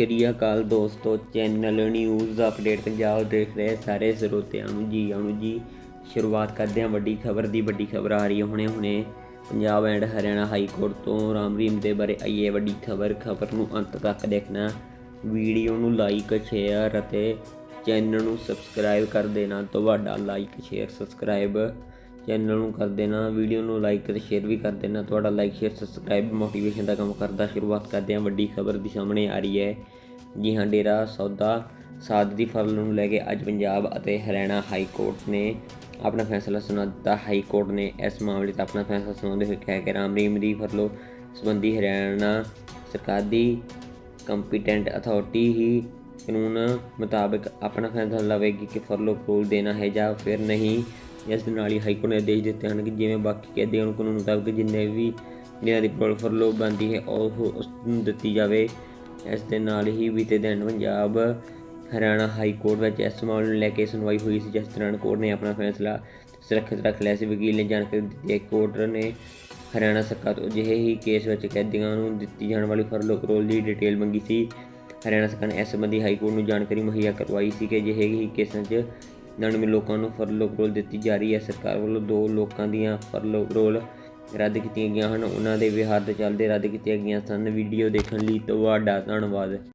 ਸ਼੍ਰੀ ਅਕਾਲ ਦੋਸਤੋ, channel news update Punjab ਦੇਖ ਰਹੇ ਸਾਰੇ ਸਰੋਤਿਆਂ ਨੂੰ ਜੀ ਆਣੂ ਜੀ। ਸ਼ੁਰੂਆਤ ਕਰਦੇ ਹਾਂ ਵੱਡੀ ਖਬਰ ਦੀ, ਵੱਡੀ ਖਬਰ ਆ ਰਹੀ ਹੈ ਹੁਣੇ ਹੁਣੇ। Punjab and Haryana high court ਤੋਂ ਰਾਮ ਰਹੀਮ ਦੇ ਬਾਰੇ ਆਈ ਹੈ ਵੱਡੀ ਖਬਰ। ਖਬਰ ਨੂੰ ਅੰਤ ਤੱਕ ਦੇਖਣਾ। ਵੀਡੀਓ ਨੂੰ ਲਾਈਕ ਸ਼ੇਅਰ ਅਤੇ ਚੈਨਲ ਨੂੰ ਸਬਸਕ੍ਰਾਈਬ ਕਰ ਦੇਣਾ। ਤੁਹਾਡਾ ਲਾਈਕ ਸ਼ੇਅਰ ਸਬਸਕ੍ਰਾਈਬ ਚੈਨਲ ਨੂੰ ਕਰ ਦੇਣਾ, ਵੀਡੀਓ ਨੂੰ ਲਾਈਕ ਅਤੇ ਸ਼ੇਅਰ ਵੀ ਕਰ ਦੇਣਾ। ਤੁਹਾਡਾ ਲਾਈਕ ਸ਼ੇਅਰ ਸਬਸਕ੍ਰਾਈਬ ਮੋਟੀਵੇਸ਼ਨ ਦਾ ਕੰਮ ਕਰਦਾ। ਸ਼ੁਰੂਆਤ ਕਰਦੇ ਹਾਂ ਵੱਡੀ ਖਬਰ ਦੀ ਸਾਹਮਣੇ ਆ ਰਹੀ ਹੈ। ਜੀ ਹਾਂ, ਡੇਰਾ ਸੌਦਾ ਸਾਧ ਦੀ ਫਰਲ ਨੂੰ ਲੈ ਕੇ ਅੱਜ ਪੰਜਾਬ ਅਤੇ ਹਰਿਆਣਾ ਹਾਈ ਕੋਰਟ ਨੇ ਆਪਣਾ ਫੈਸਲਾ ਸੁਣਾ ਦਿੱਤਾ। ਹਾਈ ਕੋਰਟ ਨੇ ਇਸ ਮਾਮਲੇ 'ਤੇ ਆਪਣਾ ਫੈਸਲਾ ਸੁਣਾਉਂਦੇ ਹੋਏ ਕਿਹਾ ਕਿ ਰਾਮ ਰਹੀਮ ਦੀ ਫਰਲੋ ਸੰਬੰਧੀ ਹਰਿਆਣਾ ਸਰਕਾਰ ਦੀ ਕੰਪੀਟੈਂਟ ਅਥਾਰਟੀ ਹੀ ਕਾਨੂੰਨ ਮੁਤਾਬਕ ਆਪਣਾ ਫੈਸਲਾ ਲਵੇਗੀ ਕਿ ਫਰਲੋ ਅਪਰੂਵਲ ਦੇਣਾ ਹੈ ਜਾਂ ਫਿਰ ਨਹੀਂ। ਇਸ ਦੇ ਨਾਲ ਹੀ ਹਾਈ ਕੋਰਟ ਨੇ ਆਦੇਸ਼ ਦਿੱਤੇ ਹਨ ਕਿ ਜਿਵੇਂ ਬਾਕੀ ਕੈਦੀਆਂ ਨੂੰ ਕਾਨੂੰਨ ਮੁਤਾਬਕ ਜਿੰਨੇ ਵੀ ਜਿਹਨਾਂ ਦੀ ਫਰਲੋ ਬਣਦੀ ਹੈ, ਉਹ ਉਸ ਨੂੰ ਦਿੱਤੀ ਜਾਵੇ। ਇਸ ਦੇ ਨਾਲ ਹੀ ਬੀਤੇ ਦਿਨ ਪੰਜਾਬ, ਹਰਿਆਣਾ ਹਾਈ ਕੋਰਟ ਵਿੱਚ ਇਸ ਮਾਮਲੇ ਨੂੰ ਲੈ ਕੇ ਸੁਣਵਾਈ ਹੋਈ ਸੀ, ਜਿਸ ਦੌਰਾਨ ਕੋਰਟ ਨੇ ਆਪਣਾ ਫੈਸਲਾ ਸੁਰੱਖਿਅਤ ਰੱਖ ਲਿਆ ਸੀ। ਵਕੀਲ ਨੇ ਜਾਣਕਾਰੀ ਦਿੱਤੀ ਹੈ ਕੋਰਟ ਨੇ ਹਰਿਆਣਾ ਸਰਕਾਰ ਤੋਂ ਅਜਿਹੇ ਹੀ ਕੇਸ ਵਿੱਚ ਕੈਦੀਆਂ ਨੂੰ ਦਿੱਤੀ ਜਾਣ ਵਾਲੀ ਫਰਲੋ ਕਰੋਲ ਦੀ ਡਿਟੇਲ ਮੰਗੀ ਸੀ। ਹਰਿਆਣਾ ਸਰਕਾਰ ਨੇ ਇਸ ਸੰਬੰਧੀ ਹਾਈ ਕੋਰਟ ਨੂੰ ਜਾਣਕਾਰੀ ਮੁਹੱਈਆ ਕਰਵਾਈ ਸੀ ਕਿ ਅਜਿਹੇ ਹੀ ਕੇਸਾਂ 'ਚ ਨੜਵੇਂ ਲੋਕਾਂ ਨੂੰ ਫਰਲੋ ਪਰੋਲ ਦਿੱਤੀ ਜਾ ਰਹੀ ਹੈ। ਸਰਕਾਰ ਵੱਲੋਂ ਦੋ ਲੋਕਾਂ ਦੀਆਂ ਫਰਲੋ ਪਰੋਲ ਰੱਦ ਕੀਤੀਆਂ ਗਈਆਂ ਹਨ। ਉਹਨਾਂ ਦੇ ਵਿਹਾਰ ਦੇ ਚੱਲਦੇ ਰੱਦ ਕੀਤੀਆਂ ਗਈਆਂ ਸਨ। ਵੀਡੀਓ ਦੇਖਣ ਲਈ ਤੁਹਾਡਾ ਧੰਨਵਾਦ।